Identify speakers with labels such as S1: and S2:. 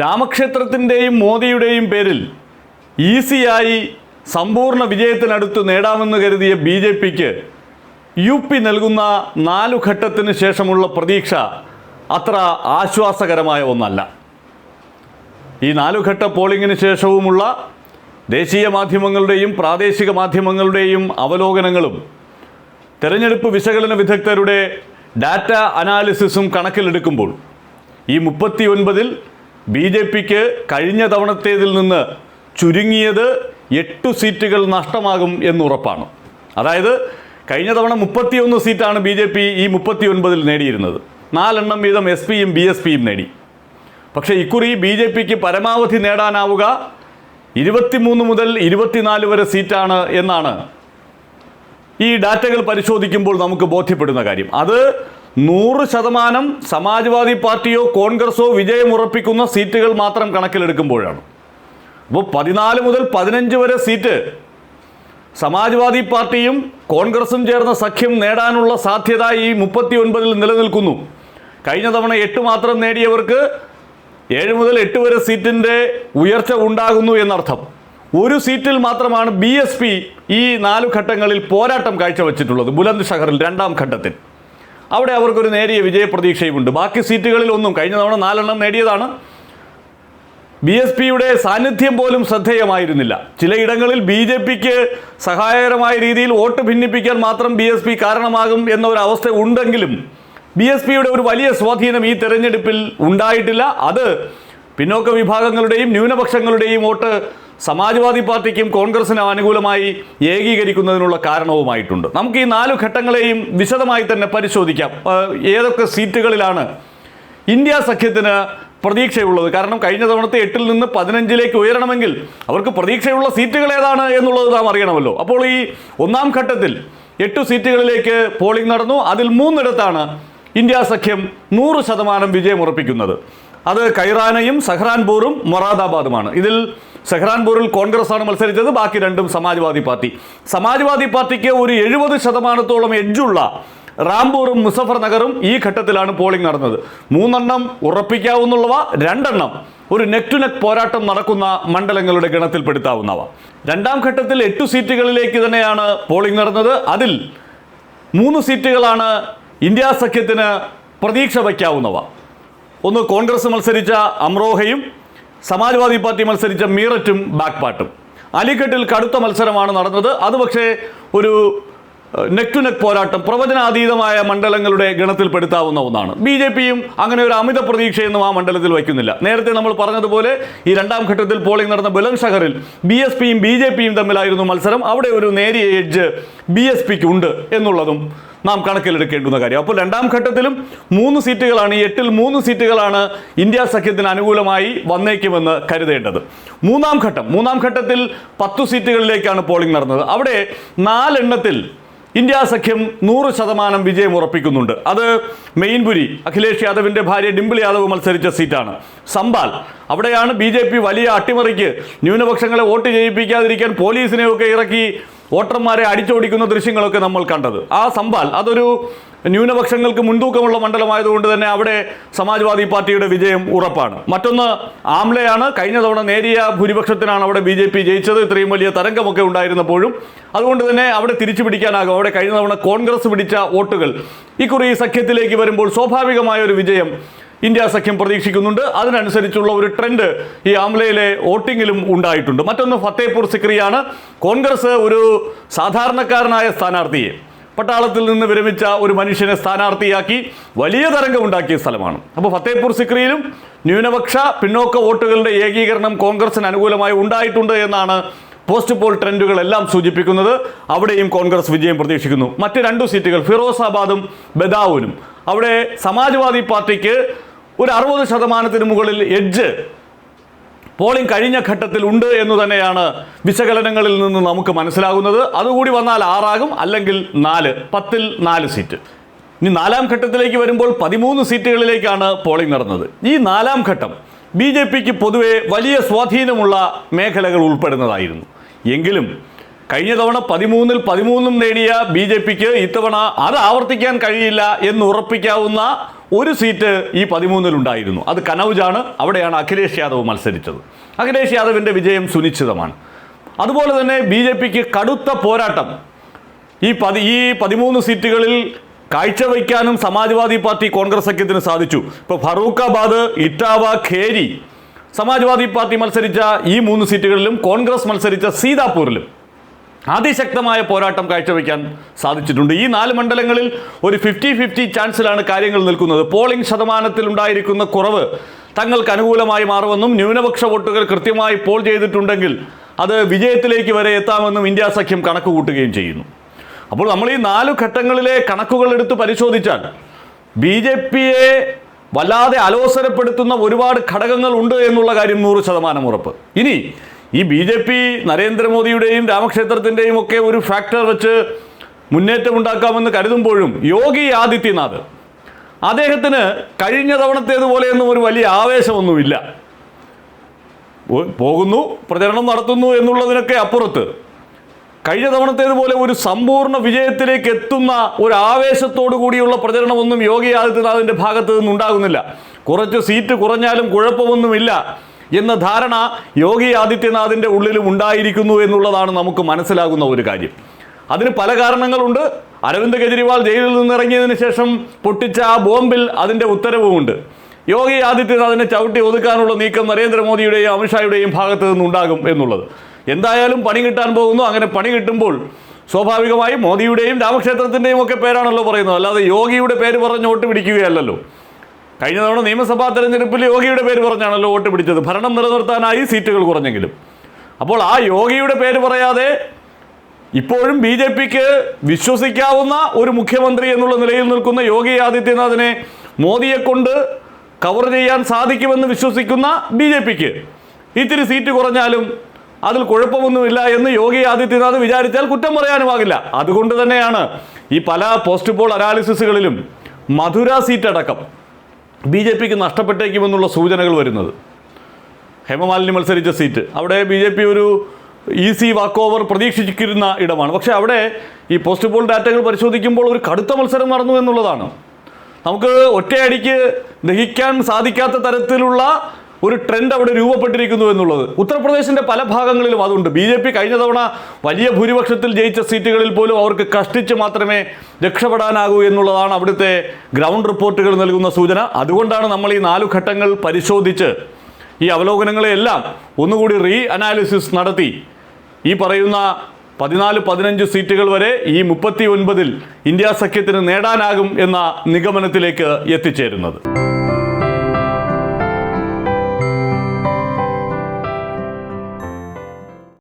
S1: രാമക്ഷേത്രത്തിന്റെയും മോദിയുടെയും പേരിൽ ഈസിയായി സമ്പൂർണ വിജയത്തിനടുത്ത് നേടാമെന്ന് കരുതിയ ബി ജെ പിക്ക് യു പി നൽകുന്ന നാലു ഘട്ടത്തിന് ശേഷമുള്ള പ്രതീക്ഷ അത്ര ആശ്വാസകരമായ ഒന്നല്ല. ഈ നാലുഘട്ട പോളിംഗിന് ശേഷവുമുള്ള ദേശീയ മാധ്യമങ്ങളുടെയും പ്രാദേശിക മാധ്യമങ്ങളുടെയും അവലോകനങ്ങളും തെരഞ്ഞെടുപ്പ് വിശകലന വിദഗ്ധരുടെ ഡാറ്റ അനാലിസിസും കണക്കിലെടുക്കുമ്പോൾ ഈ മുപ്പത്തി ഒൻപതിൽ ബി ജെ പിക്ക് കഴിഞ്ഞ തവണത്തേതിൽ നിന്ന് ചുരുങ്ങിയത് എട്ടു സീറ്റുകൾ നഷ്ടമാകും എന്നുറപ്പാണ്. അതായത് കഴിഞ്ഞ തവണ മുപ്പത്തിയൊന്ന് സീറ്റാണ് ബി ജെ പി ഈ മുപ്പത്തി ഒൻപതിൽ നേടിയിരുന്നത്. നാലെണ്ണം വീതം എസ് പിയും ബി എസ് പിയും നേടി. പക്ഷേ ഇക്കുറി ബി ജെ പിക്ക് പരമാവധി നേടാനാവുക ഇരുപത്തിമൂന്ന് മുതൽ ഇരുപത്തിനാല് വരെ സീറ്റാണ് എന്നാണ് ഈ ഡാറ്റകൾ പരിശോധിക്കുമ്പോൾ നമുക്ക് ബോധ്യപ്പെടുന്ന കാര്യം. അത് നൂറ് ശതമാനം സമാജ്വാദി പാർട്ടിയോ കോൺഗ്രസോ വിജയമുറപ്പിക്കുന്ന സീറ്റുകൾ മാത്രം കണക്കിലെടുക്കുമ്പോഴാണ്. അപ്പോൾ പതിനാല് മുതൽ പതിനഞ്ച് വരെ സീറ്റ് സമാജ്വാദി പാർട്ടിയും കോൺഗ്രസും ചേർന്ന സഖ്യം നേടാനുള്ള സാധ്യത ഈ മുപ്പത്തി ഒൻപതിൽ നിലനിൽക്കുന്നു. കഴിഞ്ഞ തവണ എട്ട് മാത്രം നേടിയവർക്ക് ഏഴ് മുതൽ എട്ട് വരെ സീറ്റിന്റെ ഉയർച്ച ഉണ്ടാകുന്നു എന്നർത്ഥം. ഒരു സീറ്റിൽ മാത്രമാണ് ബി ഈ നാലു ഘട്ടങ്ങളിൽ പോരാട്ടം കാഴ്ചവെച്ചിട്ടുള്ളത്. ബുലന്ദ് ഷഹറിൽ രണ്ടാം ഘട്ടത്തിൽ. അവിടെ അവർക്കൊരു നേരിയ വിജയപ്രതീക്ഷയുമുണ്ട്. ബാക്കി സീറ്റുകളിൽ ഒന്നും കഴിഞ്ഞ തവണ നാലെണ്ണം നേടിയതാണ്. ബി എസ് പിയുടെ സാന്നിധ്യം പോലും ശ്രദ്ധേയമായിരുന്നില്ല. ചിലയിടങ്ങളിൽ ബി ജെ പിക്ക് സഹായകരമായ രീതിയിൽ വോട്ട് ഭിന്നിപ്പിക്കാൻ മാത്രം ബി എസ് പി കാരണമാകും എന്ന അവസ്ഥ ഉണ്ടെങ്കിലും ബി എസ് പിയുടെ ഒരു വലിയ സ്വാധീനം ഈ തെരഞ്ഞെടുപ്പിൽ ഉണ്ടായിട്ടില്ല. അത് പിന്നോക്ക വിഭാഗങ്ങളുടെയും ന്യൂനപക്ഷങ്ങളുടെയും വോട്ട് സമാജ്വാദി പാർട്ടിക്കും കോൺഗ്രസിനും അനുകൂലമായി ഏകീകരിക്കുന്നതിനുള്ള കാരണവുമായിട്ടുണ്ട്. നമുക്ക് ഈ നാലു ഘട്ടങ്ങളെയും വിശദമായി തന്നെ പരിശോധിക്കാം. ഏതൊക്കെ സീറ്റുകളിലാണ് ഇന്ത്യ സഖ്യത്തിന് പ്രതീക്ഷയുള്ളത്? കാരണം കഴിഞ്ഞ തവണത്തെ എട്ടിൽ നിന്ന് പതിനഞ്ചിലേക്ക് ഉയരണമെങ്കിൽ അവർക്ക് പ്രതീക്ഷയുള്ള സീറ്റുകൾ ഏതാണ് എന്നുള്ളത് നാം അറിയണമല്ലോ. അപ്പോൾ ഈ ഒന്നാം ഘട്ടത്തിൽ എട്ട് സീറ്റുകളിലേക്ക് പോളിംഗ് നടന്നു. അതിൽ മൂന്നിടത്താണ് ഇന്ത്യ സഖ്യം നൂറ് ശതമാനം വിജയമുറപ്പിക്കുന്നത്. അത് കൈറാനയും സഹ്റാൻപൂറും മൊറാദാബാദുമാണ്. ഇതിൽ സഹ്റാൻപൂരിൽ കോൺഗ്രസ് ആണ് മത്സരിച്ചത്. ബാക്കി രണ്ടും സമാജ്വാദി പാർട്ടി. സമാജ്വാദി പാർട്ടിക്ക് ഒരു എഴുപത് ശതമാനത്തോളം എഡ്ജുള്ള റാംപൂറും മുസഫർ നഗറും ഈ ഘട്ടത്തിലാണ് പോളിംഗ് നടന്നത്. മൂന്നെണ്ണം ഉറപ്പിക്കാവുന്നുള്ളവ രണ്ടെണ്ണം ഒരു നെക്ക് ടു നെക്ക് പോരാട്ടം നടക്കുന്ന മണ്ഡലങ്ങളുടെ ഗണത്തിൽപ്പെടുത്താവുന്നവ. രണ്ടാം ഘട്ടത്തിൽ എട്ടു സീറ്റുകളിലേക്ക് തന്നെയാണ് പോളിംഗ് നടന്നത്. അതിൽ മൂന്ന് സീറ്റുകളാണ് ഇന്ത്യ സഖ്യത്തിന് പ്രതീക്ഷ വയ്ക്കാവുന്നവ. ഒന്ന് കോൺഗ്രസ് മത്സരിച്ച അമ്രോഹയും സമാജ്വാദി പാർട്ടി മത്സരിച്ച മീററ്റും ബാക്ക്പാട്ടും. അലിഘട്ടിൽ കടുത്ത മത്സരമാണ് നടന്നത്. അത് പക്ഷേ ഒരു നെക്ക് ടു നെക് പോരാട്ടം പ്രവചനാതീതമായ മണ്ഡലങ്ങളുടെ ഗണത്തിൽപ്പെടുത്താവുന്ന ഒന്നാണ്. ബി ജെ പിയും അങ്ങനെ ഒരു അമിത പ്രതീക്ഷയൊന്നും ആ മണ്ഡലത്തിൽ വയ്ക്കുന്നില്ല. നേരത്തെ നമ്മൾ പറഞ്ഞതുപോലെ ഈ രണ്ടാം ഘട്ടത്തിൽ പോളിംഗ് നടന്ന ബുലന്ദ് ഷഹറിൽ ബി എസ് പിയും ബി ജെ പിയും തമ്മിലായിരുന്നു മത്സരം. അവിടെ ഒരു നേരിയ എഡ്ജ് ബി എസ് പിക്ക് ഉണ്ട് എന്നുള്ളതും നാം കണക്കിലെടുക്കേണ്ടുന്ന കാര്യം. അപ്പോൾ രണ്ടാം ഘട്ടത്തിലും മൂന്ന് സീറ്റുകളാണ് ഈ എട്ടിൽ മൂന്ന് സീറ്റുകളാണ് ഇന്ത്യ സഖ്യത്തിന് അനുകൂലമായി വന്നേക്കുമെന്ന് കരുതേണ്ടത്. മൂന്നാം ഘട്ടം മൂന്നാം ഘട്ടത്തിൽ പത്തു സീറ്റുകളിലേക്കാണ് പോളിംഗ് നടന്നത്. അവിടെ നാലെണ്ണത്തിൽ ഇന്ത്യ സഖ്യം നൂറ് ശതമാനം വിജയം ഉറപ്പിക്കുന്നുണ്ട്. അത് മെയിൻപുരി അഖിലേഷ് യാദവിന്റെ ഭാര്യ ഡിംപിൾ യാദവ് മത്സരിച്ച സീറ്റാണ്. സംബാൽ അവിടെയാണ് ബി വലിയ അട്ടിമറിക്ക് ന്യൂനപക്ഷങ്ങളെ വോട്ട് ചെയ്യിപ്പിക്കാതിരിക്കാൻ പോലീസിനെയൊക്കെ ഇറക്കി വോട്ടർമാരെ അടിച്ചോടിക്കുന്ന ദൃശ്യങ്ങളൊക്കെ നമ്മൾ കണ്ടത്. ആ സംബാൽ അതൊരു ന്യൂനപക്ഷങ്ങൾക്ക് മുൻതൂക്കമുള്ള മണ്ഡലമായതുകൊണ്ട് തന്നെ അവിടെ സമാജ്വാദി പാർട്ടിയുടെ വിജയം ഉറപ്പാണ്. മറ്റൊന്ന് ആംലയാണ്. കഴിഞ്ഞ തവണ നേരിയ ഭൂരിപക്ഷത്തിനാണ് അവിടെ ബി ജെ പി ജയിച്ചത്. ഇത്രയും വലിയ തരംഗമൊക്കെ ഉണ്ടായിരുന്നപ്പോഴും. അതുകൊണ്ട് തന്നെ അവിടെ തിരിച്ചു പിടിക്കാനാകും അവിടെ കഴിഞ്ഞ തവണ കോൺഗ്രസ് പിടിച്ച വോട്ടുകൾ. ഇക്കുറി കുറി സഖ്യത്തിലേക്ക് വരുമ്പോൾ സ്വാഭാവികമായ ഒരു വിജയം ഇന്ത്യ സഖ്യം പ്രതീക്ഷിക്കുന്നുണ്ട്. അതിനനുസരിച്ചുള്ള ഒരു ട്രെൻഡ് ഈ ആംലയിലെ വോട്ടിങ്ങിലും ഉണ്ടായിട്ടുണ്ട്. മറ്റൊന്ന് ഫത്തേപൂർ സിക്രിയാണ്. കോൺഗ്രസ് ഒരു സാധാരണക്കാരനായ സ്ഥാനാർത്ഥിയെ പട്ടാളത്തിൽ നിന്ന് വിരമിച്ച ഒരു മനുഷ്യനെ സ്ഥാനാർത്ഥിയാക്കി വലിയ തരംഗമുണ്ടാക്കിയ സ്ഥലമാണ്. അപ്പോൾ ഫത്തേപൂർ സിക്രിയിലും ന്യൂനപക്ഷ പിന്നോക്ക വോട്ടുകളുടെ ഏകീകരണം കോൺഗ്രസിന് അനുകൂലമായി ഉണ്ടായിട്ടുണ്ട് എന്നാണ് പോസ്റ്റ് പോൾ ട്രെൻഡുകളെല്ലാം സൂചിപ്പിക്കുന്നത്. അവിടെയും കോൺഗ്രസ് വിജയം പ്രതീക്ഷിക്കുന്നു. മറ്റ് രണ്ടു സീറ്റുകൾ ഫിറോസാബാദും ബദാവൂനും അവിടെ സമാജ്വാദി പാർട്ടിക്ക് ഒരു അറുപത് ശതമാനത്തിന് മുകളിൽ എഡ്ജ് പോളിംഗ് കഴിഞ്ഞ ഘട്ടത്തിൽ ഉണ്ട് എന്ന് തന്നെയാണ് വിശകലനങ്ങളിൽ നിന്ന് നമുക്ക് മനസ്സിലാകുന്നത്. അതുകൂടി വന്നാൽ ആറാകും അല്ലെങ്കിൽ നാല്. പത്തിൽ നാല് സീറ്റ്. ഇനി നാലാം ഘട്ടത്തിലേക്ക് വരുമ്പോൾ പതിമൂന്ന് സീറ്റുകളിലേക്കാണ് പോളിംഗ് നടന്നത്. ഈ നാലാം ഘട്ടം ബി ജെ പിക്ക് പൊതുവെ വലിയ സ്വാധീനമുള്ള മേഖലകൾ ഉൾപ്പെടുന്നതായിരുന്നു. എങ്കിലും കഴിഞ്ഞ തവണ പതിമൂന്നിൽ പതിമൂന്നും നേടിയ ബി ജെ പിക്ക് ഇത്തവണ അത് ആവർത്തിക്കാൻ കഴിയില്ല എന്ന് ഉറപ്പിക്കാവുന്ന ഒരു സീറ്റ് ഈ പതിമൂന്നിലുണ്ടായിരുന്നു അത് കനൗജാണ് അവിടെയാണ് അഖിലേഷ് യാദവ് മത്സരിച്ചത്. അഖിലേഷ് യാദവിന്റെ വിജയം സുനിശ്ചിതമാണ്. അതുപോലെ തന്നെ ബി ജെ പിക്ക് കടുത്ത പോരാട്ടം. ഈ പതി ഈ പതിമൂന്ന് സീറ്റുകളിൽ കാഴ്ചവയ്ക്കാനും സമാജ്വാദി പാർട്ടി കോൺഗ്രസ് സഖ്യത്തിന് സാധിച്ചു. ഇപ്പോൾ ഫറൂഖാബാദ് ഇറ്റാവ ഖേരി സമാജ്വാദി പാർട്ടി മത്സരിച്ച ഈ മൂന്ന് സീറ്റുകളിലും കോൺഗ്രസ് മത്സരിച്ച സീതാപൂരിലും അതിശക്തമായ പോരാട്ടം കാഴ്ചവെക്കാൻ സാധിച്ചിട്ടുണ്ട്. ഈ നാല് മണ്ഡലങ്ങളിൽ ഒരു ഫിഫ്റ്റി ഫിഫ്റ്റി ചാൻസിലാണ് കാര്യങ്ങൾ നിൽക്കുന്നത്. പോളിംഗ് ശതമാനത്തിൽ ഉണ്ടായിരിക്കുന്ന കുറവ് തങ്ങൾക്ക് അനുകൂലമായി മാറുമെന്നും ന്യൂനപക്ഷ വോട്ടുകൾ കൃത്യമായി പോൾ ചെയ്തിട്ടുണ്ടെങ്കിൽ അത് വിജയത്തിലേക്ക് വരെ എത്താമെന്നും ഇന്ത്യ സഖ്യം കണക്ക് കൂട്ടുകയും ചെയ്യുന്നു. അപ്പോൾ നമ്മൾ ഈ നാല് ഘട്ടങ്ങളിലെ കണക്കുകൾ എടുത്ത് പരിശോധിച്ചാൽ ബി ജെ പിയെ വല്ലാതെ അലോസരപ്പെടുത്തുന്ന ഒരുപാട് ഘടകങ്ങൾ ഉണ്ട് എന്നുള്ള കാര്യം നൂറ് ശതമാനം ഉറപ്പ്. ഇനി ഈ ബി ജെ പി നരേന്ദ്രമോദിയുടെയും രാമക്ഷേത്രത്തിന്റെയും ഒക്കെ ഒരു ഫാക്ടർ വെച്ച് മുന്നേറ്റം ഉണ്ടാക്കാമെന്ന് കരുതുമ്പോഴും യോഗി ആദിത്യനാഥ് അദ്ദേഹത്തിന് കഴിഞ്ഞ തവണത്തേതുപോലെയൊന്നും ഒരു വലിയ ആവേശമൊന്നുമില്ല. പോകുന്നു പ്രചരണം നടത്തുന്നു എന്നുള്ളതിനൊക്കെ അപ്പുറത്ത് കഴിഞ്ഞ തവണത്തേതുപോലെ ഒരു സമ്പൂർണ വിജയത്തിലേക്ക് എത്തുന്ന ഒരു ആവേശത്തോടു കൂടിയുള്ള പ്രചരണമൊന്നും യോഗി ആദിത്യനാഥിന്റെ ഭാഗത്തു നിന്നുണ്ടാകുന്നില്ല. കുറച്ച് സീറ്റ് കുറഞ്ഞാലും കുഴപ്പമൊന്നുമില്ല. എന്ന ധാരണ യോഗി ആദിത്യനാഥിന്റെ ഉള്ളിലും ഉണ്ടായിരിക്കുന്നു എന്നുള്ളതാണ് നമുക്ക് മനസ്സിലാകുന്ന ഒരു കാര്യം. അതിന് പല കാരണങ്ങളുണ്ട്. അരവിന്ദ് കെജ്രിവാൾ ജയിലിൽ നിന്നിറങ്ങിയതിന് ശേഷം പൊട്ടിച്ച ആ ബോംബിൽ അതിന്റെ ഉത്തരവുമുണ്ട്. യോഗി ആദിത്യനാഥിനെ ചവിട്ടി ഒതുക്കാനുള്ള നീക്കം നരേന്ദ്രമോദിയുടെയും അമിത്ഷായുടെയും ഭാഗത്ത് നിന്നുണ്ടാകും എന്നുള്ളത്. എന്തായാലും പണി കിട്ടാൻ പോകുന്നു. അങ്ങനെ പണി കിട്ടുമ്പോൾ സ്വാഭാവികമായും മോദിയുടെയും രാമക്ഷേത്രത്തിന്റെയും ഒക്കെ പേരാണല്ലോ പറയുന്നത്. അല്ലാതെ യോഗിയുടെ പേര് പറഞ്ഞ് വോട്ട് പിടിക്കുകയല്ലല്ലോ. കഴിഞ്ഞ തവണ നിയമസഭാ തെരഞ്ഞെടുപ്പിൽ യോഗിയുടെ പേര് പറഞ്ഞാണല്ലോ വോട്ട് പിടിച്ചത്. ഭരണം നിലനിർത്താനായി സീറ്റുകൾ കുറഞ്ഞെങ്കിലും. അപ്പോൾ ആ യോഗിയുടെ പേര് പറയാതെ ഇപ്പോഴും ബി ജെ പിക്ക് വിശ്വസിക്കാവുന്ന ഒരു മുഖ്യമന്ത്രി എന്നുള്ള നിലയിൽ നിൽക്കുന്ന യോഗി ആദിത്യനാഥിനെ മോദിയെ കൊണ്ട് കവർ ചെയ്യാൻ സാധിക്കുമെന്ന് വിശ്വസിക്കുന്ന ബി ജെ പിക്ക് ഇത്തിരി സീറ്റ് കുറഞ്ഞാലും അതിൽ കുഴപ്പമൊന്നുമില്ല എന്ന് യോഗി ആദിത്യനാഥ് വിചാരിച്ചാൽ കുറ്റം പറയാനുമാകില്ല. അതുകൊണ്ട് തന്നെയാണ് ഈ പല പോസ്റ്റ് പോൾ അനാലിസിസുകളിലും മധുര സീറ്റ് അടക്കം ബി ജെ പിക്ക് നഷ്ടപ്പെട്ടേക്കുമെന്നുള്ള സൂചനകൾ വരുന്നത്. ഹേമമാലിനി മത്സരിച്ച സീറ്റ്. അവിടെ ബി ജെ പി ഒരു ഈസി വാക്ക് ഓവർ പ്രതീക്ഷിച്ചിരുന്ന ഇടമാണ്. പക്ഷേ അവിടെ ഈ പോസ്റ്റ് പോൾ ഡാറ്റകൾ പരിശോധിക്കുമ്പോൾ ഒരു കടുത്ത മത്സരം നടന്നു എന്നുള്ളതാണ്. നമുക്ക് ഒറ്റയടിക്ക് ദഹിക്കാൻ സാധിക്കാത്ത തരത്തിലുള്ള ഒരു ട്രെൻഡ് അവിടെ രൂപപ്പെട്ടിരിക്കുന്നു എന്നുള്ളത്. ഉത്തർപ്രദേശിന്റെ പല ഭാഗങ്ങളിലും അതുണ്ട്. ബി ജെ പി കഴിഞ്ഞ തവണ വലിയ ഭൂരിപക്ഷത്തിൽ ജയിച്ച സീറ്റുകളിൽ പോലും അവർക്ക് കഷ്ടിച്ച് മാത്രമേ രക്ഷപ്പെടാനാകൂ എന്നുള്ളതാണ് അവിടുത്തെ ഗ്രൗണ്ട് റിപ്പോർട്ടുകൾ നൽകുന്ന സൂചന. അതുകൊണ്ടാണ് നമ്മൾ ഈ നാലു ഘട്ടങ്ങൾ പരിശോധിച്ച് ഈ അവലോകനങ്ങളെയെല്ലാം ഒന്നുകൂടി റീ അനാലിസിസ് നടത്തി. ഈ പറയുന്ന പതിനാല് പതിനഞ്ച് സീറ്റുകൾ വരെ ഈ മുപ്പത്തി ഒൻപതിൽ ഇന്ത്യ സഖ്യത്തിന് നേടാനാകും എന്ന നിഗമനത്തിലേക്ക് എത്തിച്ചേരുന്നത്.